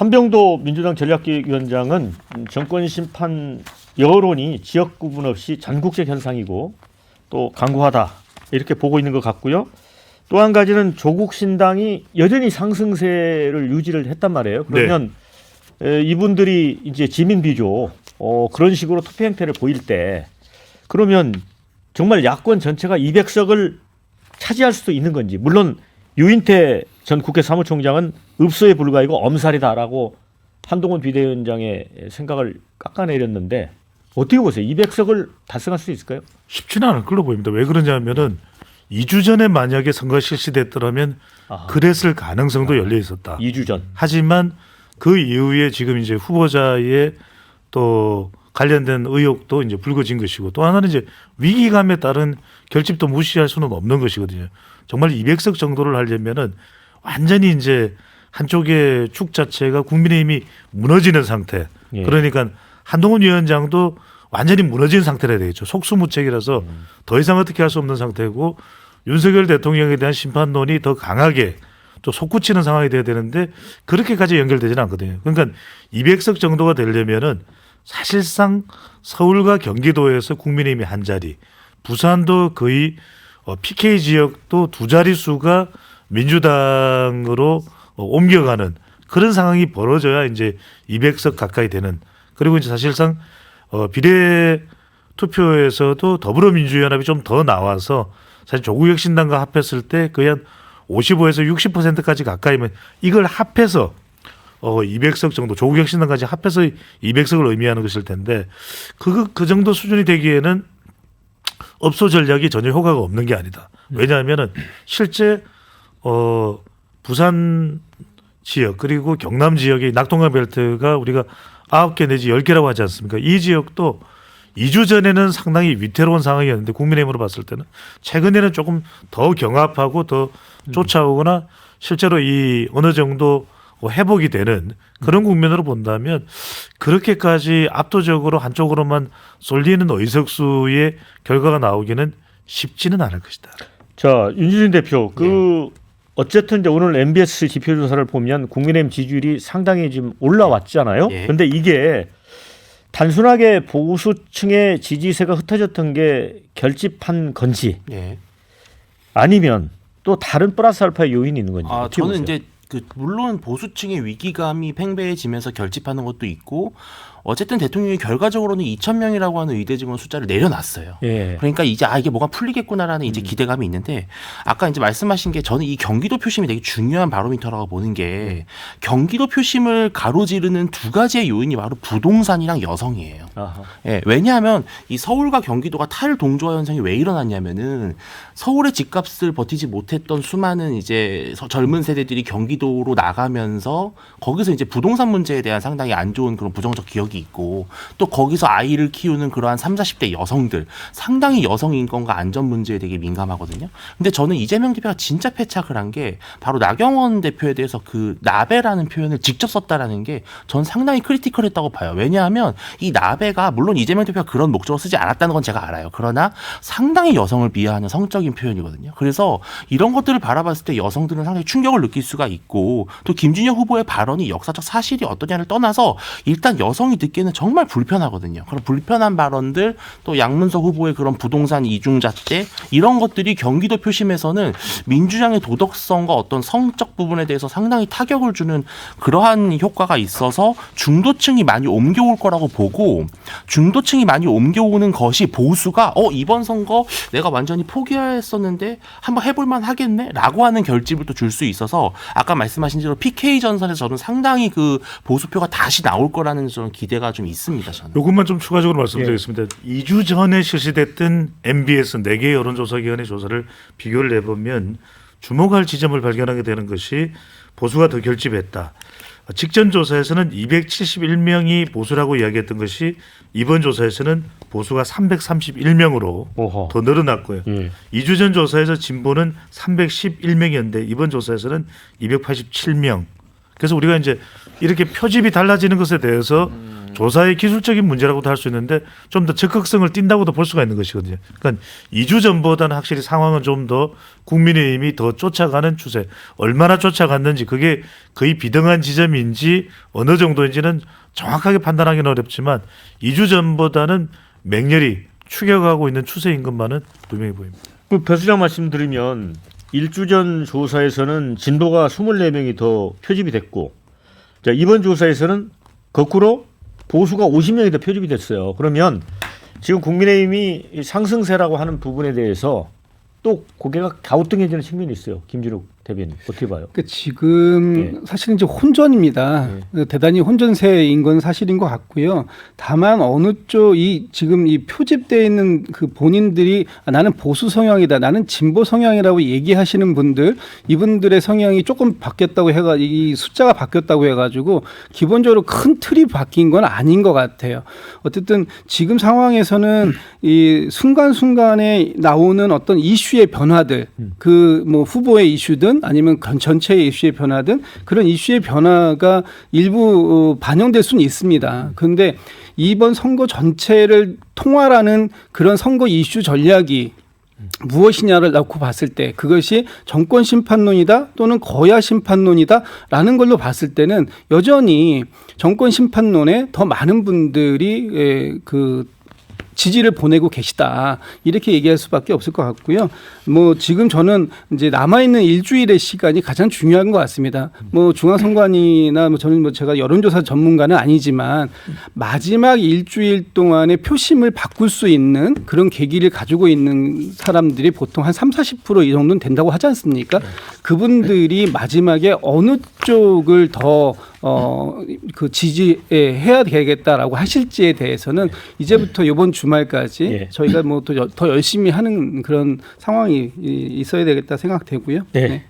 한병도 민주당 전략기획위원장은 정권 심판 여론이 지역 구분 없이 전국적 현상이고 또 강구하다 이렇게 보고 있는 것 같고요. 또 한 가지는 조국 신당이 여전히 상승세를 유지를 했단 말이에요. 그러면 에, 이분들이 이제 지민 비조 어, 그런 식으로 투표 행태를 보일 때 그러면 정말 야권 전체가 200석을 차지할 수도 있는 건지 물론 유인태 전 국회 사무총장은 읍소에 불과하고 엄살이다라고 한동훈 비대위원장의 생각을 깎아내렸는데 어떻게 보세요? 200석을 달성할 수 있을까요? 쉽지는 않을 걸로 보입니다. 왜 그러냐면은 2주 전에 만약에 선거가 실시됐더라면 아하. 그랬을 가능성도 열려 있었다. 2주 전. 하지만 그 이후에 지금 이제 후보자의 또 관련된 의혹도 이제 불거진 것이고 또 하나는 이제 위기감에 따른 결집도 무시할 수는 없는 것이거든요. 정말 200석 정도를 하려면은 완전히 이제 한쪽의 축 자체가 국민의힘이 무너지는 상태. 예. 그러니까 한동훈 위원장도 완전히 무너진 상태라 되겠죠. 속수무책이라서 더 이상 어떻게 할 수 없는 상태고 윤석열 대통령에 대한 심판론이 더 강하게 또 솟구치는 상황이 돼야 되는데 그렇게까지 연결되지는 않거든요. 그러니까 200석 정도가 되려면은 사실상 서울과 경기도에서 국민의힘이 한 자리, 부산도 거의 어, PK 지역도 두 자릿수가 민주당으로 어, 옮겨가는 그런 상황이 벌어져야 이제 200석 가까이 되는 그리고 이제 사실상 어, 비례 투표에서도 더불어민주연합이 좀 더 나와서 사실 조국혁신당과 합했을 때 거의 한 55에서 60%까지 가까이면 이걸 합해서 어 200석 정도 조국혁신당까지 합해서 200석을 의미하는 것일 텐데 그그 정도 수준이 되기에는 업소 전략이 전혀 효과가 없는 게 아니다. 왜냐하면은 실제 어 부산 지역 그리고 경남 지역의 낙동강 벨트가 우리가 아홉 개 내지 열 개라고 하지 않습니까? 이 지역도 2주 전에는 상당히 위태로운 상황이었는데 국민의힘으로 봤을 때는 최근에는 조금 더 경합하고 더 쫓아오거나 실제로 이 어느 정도 회복이 되는 그런 국면으로 본다면 그렇게까지 압도적으로 한쪽으로만 쏠리는 의석수의 결과가 나오기는 쉽지는 않을 것이다. 자, 윤주진 대표, 그 어쨌든 이제 오늘 MBS 지표 조사를 보면 국민의힘 지지율이 상당히 지금 올라왔잖아요. 예. 근데 이게 단순하게 보수층의 지지세가 흩어졌던 게 결집한 건지 예. 아니면 또 다른 플러스 알파 요인이 있는 건지. 아, 저는 보세요? 이제 그 물론 보수층의 위기감이 팽배해지면서 결집하는 것도 있고 어쨌든 대통령이 결과적으로는 2천 명이라고 하는 의대 증원 숫자를 내려놨어요. 예. 그러니까 이제 아 이게 뭐가 풀리겠구나라는 이제 기대감이 있는데 아까 이제 말씀하신 게 저는 이 경기도 표심이 되게 중요한 바로미터라고 보는 게 경기도 표심을 가로지르는 두 가지의 요인이 바로 부동산이랑 여성이에요. 예, 왜냐하면 이 서울과 경기도가 탈 동조화 현상이 왜 일어났냐면은 서울의 집값을 버티지 못했던 수많은 이제 서- 젊은 세대들이 경기도로 나가면서 거기서 이제 부동산 문제에 대한 상당히 안 좋은 그런 부정적 기억이 있고 또 거기서 아이를 키우는 그러한 3, 40대 여성들 상당히 여성 인권과 안전 문제에 되게 민감하거든요. 근데 저는 이재명 대표가 진짜 패착을 한 게 바로 나경원 대표에 대해서 그 나베라는 표현을 직접 썼다라는 게 전 상당히 크리티컬했다고 봐요. 왜냐하면 이 나베 가 물론 이재명 대표가 그런 목적으로 쓰지 않았다는 건 제가 알아요. 그러나 상당히 여성을 비하하는 성적인 표현이거든요. 그래서 이런 것들을 바라봤을 때 여성들은 상당히 충격을 느낄 수가 있고 또 김준영 후보의 발언이 역사적 사실이 어떠냐를 떠나서 일단 여성이 듣기에는 정말 불편하거든요. 그런 불편한 발언들 또 양문석 후보의 그런 부동산 이중잣대 이런 것들이 경기도 표심에서는 민주당의 도덕성과 어떤 성적 부분에 대해서 상당히 타격을 주는 그러한 효과가 있어서 중도층이 많이 옮겨올 거라고 보고 중도층이 많이 옮겨오는 것이 보수가 어 이번 선거 내가 완전히 포기했었는데 한번 해볼만 하겠네라고 하는 결집을 또 줄 수 있어서 아까 말씀하신 대로 PK 전선에서 저는 상당히 그 보수표가 다시 나올 거라는 저는 기대가 좀 있습니다 저는. 요것만 좀 추가적으로 말씀드리겠습니다. 예. 2주 전에 실시됐던 MBS 4개 여론조사기관의 조사를 비교를 해보면 주목할 지점을 발견하게 되는 것이 보수가 더 결집했다. 직전 조사에서는 271명이 보수라고 이야기했던 것이 이번 조사에서는 보수가 331명으로 오호. 더 늘어났고요. 예. 2주 전 조사에서 진보는 311명이었는데 이번 조사에서는 287명 그래서 우리가 이제 이렇게 표집이 달라지는 것에 대해서 조사의 기술적인 문제라고도 할 수 있는데 좀 더 적극성을 띈다고도 볼 수가 있는 것이거든요. 그러니까 2주 전보다는 확실히 상황은 좀 더 국민의힘이 더 쫓아가는 추세. 얼마나 쫓아갔는지 그게 거의 비등한 지점인지 어느 정도인지는 정확하게 판단하기는 어렵지만 2주 전보다는 맹렬히 추격하고 있는 추세인 것만은 분명히 보입니다. 그 배수장 말씀드리면 일주 전 조사에서는 진보가 24명이 더 표집이 됐고 자, 이번 조사에서는 거꾸로 보수가 50명이 더 표집이 됐어요. 그러면 지금 국민의힘이 이 상승세라고 하는 부분에 대해서 또 고개가 갸우뚱해지는 측면이 있어요. 김진욱 대변인 어떻게 봐요? 그 지금 네. 사실은 이제 혼전입니다. 네. 그 대단히 혼전세인 건 사실인 것 같고요. 다만 어느 쪽 이 지금 이 표집되어 있는 그 본인들이 아, 나는 보수 성향이다, 나는 진보 성향이라고 얘기하시는 분들 이분들의 성향이 조금 바뀌었다고 해가 이 숫자가 바뀌었다고 해가지고 기본적으로 큰 틀이 바뀐 건 아닌 것 같아요. 어쨌든 지금 상황에서는 이 순간 순간에 나오는 어떤 이슈의 변화들, 그 뭐 후보의 이슈든 아니면 건- 전체의 이슈의 변화든 그런 이슈의 변화가 일부 어, 반영될 수는 있습니다. 그런데 이번 선거 전체를 통화라는 그런 선거 이슈 전략이 무엇이냐를 놓고 봤을 때 그것이 정권 심판론이다 또는 거야 심판론이다라는 걸로 봤을 때는 여전히 정권 심판론에 더 많은 분들이 에, 그 지지를 보내고 계시다 이렇게 얘기할 수밖에 없을 것 같고요. 뭐 지금 저는 이제 남아 있는 일주일의 시간이 가장 중요한 것 같습니다. 뭐 중앙선관위나 뭐 저는 뭐 제가 여론조사 전문가는 아니지만 마지막 일주일 동안의 표심을 바꿀 수 있는 그런 계기를 가지고 있는 사람들이 보통 한 3, 40%이 정도는 된다고 하지 않습니까? 그분들이 마지막에 어느 쪽을 더 어, 그 지지해야 되겠다라고 하실지에 대해서는 이제부터 이번 주말까지 예. 저희가 뭐더더 열심히 하는 그런 상황이 이- 있어야 되겠다 생각되고요. 네.